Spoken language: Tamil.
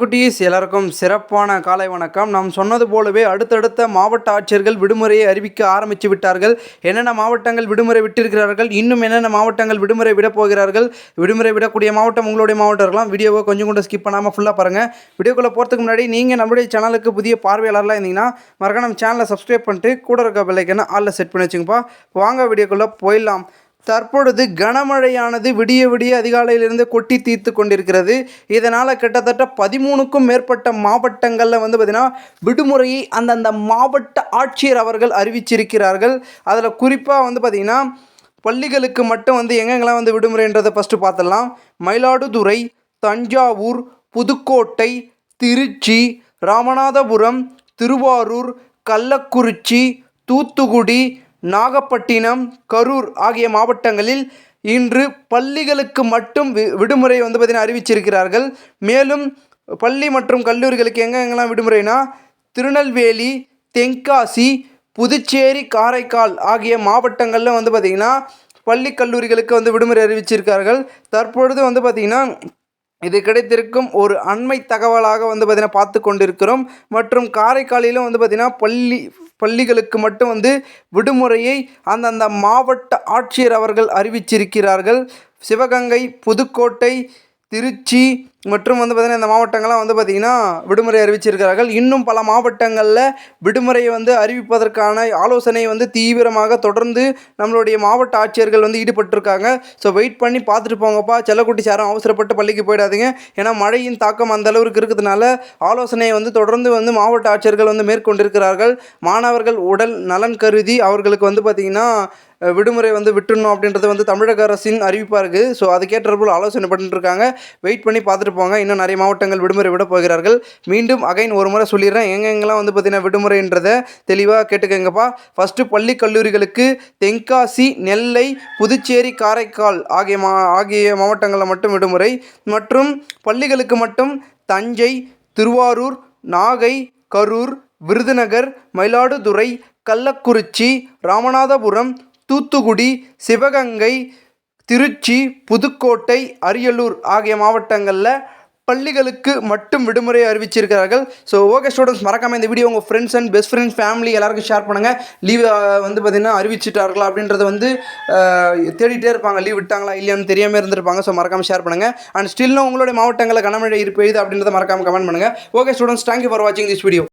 குட்டீஸ் எல்லாருக்கும் சிறப்பான காலை வணக்கம். நாம் சொன்னது போலவே அடுத்தடுத்த மாவட்ட ஆட்சியர்கள் விடுமுறையை அறிவிக்க ஆரம்பித்து விட்டார்கள். என்னென்ன மாவட்டங்கள் விடுமுறை விட்டிருக்கிறார்கள்? இன்னும் என்னென்ன மாவட்டங்கள் விடுமுறை விடப் போகிறார்கள்? விடுமுறை விடக்கூடிய மாவட்டம் உங்களுடைய மாவட்டம் இருக்கலாம். வீடியோவை கொஞ்சம் கூட ஸ்கிப் பண்ணாமல் ஃபுல்லாக பாருங்கள் வீடியோக்குள்ளே போகிறதுக்கு முன்னாடி நீங்கள் நம்மளுடைய சேனலுக்கு புதிய பார்வையாளர்லாம் இருந்தீங்கன்னா மறக்க நம்ம சேனலை சப்ஸ்கிரைப் பண்ணிட்டு கூட இருக்க பெல்லைக்கனை ஆளில் செட் பண்ணி வச்சுங்கப்பா. வாங்க வீடியோக்குள்ளே போயிடலாம். தற்பொழுது கனமழையானது விடிய விடிய அதிகாலையிலிருந்து கொட்டி தீர்த்து கொண்டிருக்கிறது. இதனால் கிட்டத்தட்ட பதிமூணுக்கும் மேற்பட்ட மாவட்டங்களில் வந்து பார்த்திங்கன்னா விடுமுறையை அந்தந்த மாவட்ட ஆட்சியர் அவர்கள் அறிவிச்சிருக்கிறார்கள். அதில் குறிப்பாக வந்து பார்த்திங்கன்னா பள்ளிகளுக்கு மட்டும் வந்து எங்கெங்கெல்லாம் வந்து விடுமுறைன்றதை ஃபஸ்ட்டு பார்த்துடலாம். மயிலாடுதுறை தஞ்சாவூர் புதுக்கோட்டை திருச்சி ராமநாதபுரம் திருவாரூர் கள்ளக்குறிச்சி தூத்துக்குடி நாகப்பட்டினம் கரூர் ஆகிய மாவட்டங்களில் இன்று பள்ளிகளுக்கு மட்டும் வி விடுமுறை வந்து பார்த்திங்கன்னா அறிவிச்சிருக்கிறார்கள். மேலும் பள்ளி மற்றும் கல்லூரிகளுக்கு எங்கெங்கெல்லாம் விடுமுறைனா திருநெல்வேலி தென்காசி புதுச்சேரி காரைக்கால் ஆகிய மாவட்டங்களில் வந்து பார்த்திங்கன்னா பள்ளி கல்லூரிகளுக்கு வந்து விடுமுறை அறிவிச்சிருக்கார்கள் தற்பொழுது வந்து பார்த்திங்கன்னா இது கிடைத்திருக்கும் ஒரு அண்மை தகவலாக வந்து பார்த்திங்கன்னா பார்த்து கொண்டிருக்கிறோம். மற்றும் காரைக்காலிலும் வந்து பார்த்திங்கன்னா பள்ளி பள்ளிகளுக்கு மட்டும் வந்து விடுமுறையை அந்தந்த மாவட்ட ஆட்சியர் அவர்கள் அறிவிச்சிருக்கிறார்கள். சிவகங்கை புதுக்கோட்டை திருச்சி மற்றும் வந்து பார்த்திங்கன்னா இந்த மாவட்டங்கள்லாம் வந்து பார்த்திங்கன்னா விடுமுறை அறிவிச்சிருக்கிறார்கள். இன்னும் பல மாவட்டங்களில் விடுமுறையை வந்து அறிவிப்பதற்கான ஆலோசனை வந்து தீவிரமாக தொடர்ந்து நம்மளுடைய மாவட்ட ஆட்சியர்கள் வந்து ஈடுபட்டிருக்காங்க. ஸோ வெயிட் பண்ணி பார்த்துட்டு போங்கப்பா. செல்லக்குட்டி சாரம் அவசரப்பட்டு பள்ளிக்கு போயிடாதீங்க. ஏன்னா மழையின் தாக்கம் அந்த அளவுக்கு இருக்கிறதுனால ஆலோசனையை வந்து தொடர்ந்து வந்து மாவட்ட ஆட்சியர்கள் வந்து மேற்கொண்டிருக்கிறார்கள். மாணவர்கள் உடல் நலன் கருதி அவர்களுக்கு வந்து பார்த்திங்கன்னா விடுமுறை வந்து விட்டுணும் அப்படின்றது வந்து தமிழக அரசின் அறிவிப்பாக இருக்குது ஸோ அதுக்கேற்றபோல் ஆலோசனை பண்ணிட்டுருக்காங்க. வெயிட் பண்ணி பார்த்துட்டு போங்க. இன்னும் நிறைய மாவட்டங்கள் விடுமுறை விட போகிறார்கள். மீண்டும் அகைன் ஒரு முறை சொல்லிடுறேன். எங்கெங்கெல்லாம் வந்து பார்த்திங்கன்னா விடுமுறைன்றதை தெளிவாக கேட்டுக்கங்கப்பா. ஃபஸ்ட்டு பள்ளி கல்லூரிகளுக்கு தென்காசி நெல்லை புதுச்சேரி காரைக்கால் ஆகிய மா ஆகிய மாவட்டங்களில் மட்டும் விடுமுறை. மற்றும் பள்ளிகளுக்கு மட்டும் தஞ்சை திருவாரூர் நாகை கரூர் விருதுநகர் மயிலாடுதுறை கள்ளக்குறிச்சி ராமநாதபுரம் தூத்துக்குடி சிவகங்கை திருச்சி புதுக்கோட்டை அரியலூர் ஆகிய மாவட்டங்களில் பள்ளிகளுக்கு மட்டும் விடுமுறை அறிவிச்சிருக்கிறார்கள். ஸோ ஓகே ஸ்டூடெண்ட்ஸ் மறக்காம இந்த வீடியோ உங்கள் friends and best friends family எல்லாருக்கும் ஷேர் பண்ணுங்கள் லீவ் வந்து பார்த்திங்கன்னா அறிவிச்சிட்டார்களா அப்படின்றத வந்து தேடிட்டே இருப்பாங்க. லீவ் விட்டாங்களா இல்லையான்னு தெரியாமல் இருந்திருப்பாங்க. ஸோ மறக்காம ஷேர் பண்ணுங்கள் அண்ட் ஸ்டில்லும் உங்களுடைய மாவட்டங்களில் கனமழை இருப்பது அப்படின்றத மறக்காம கமெண்ட் பண்ணுங்கள் okay students thank you for வாட்சிங் திஸ் வீடியோ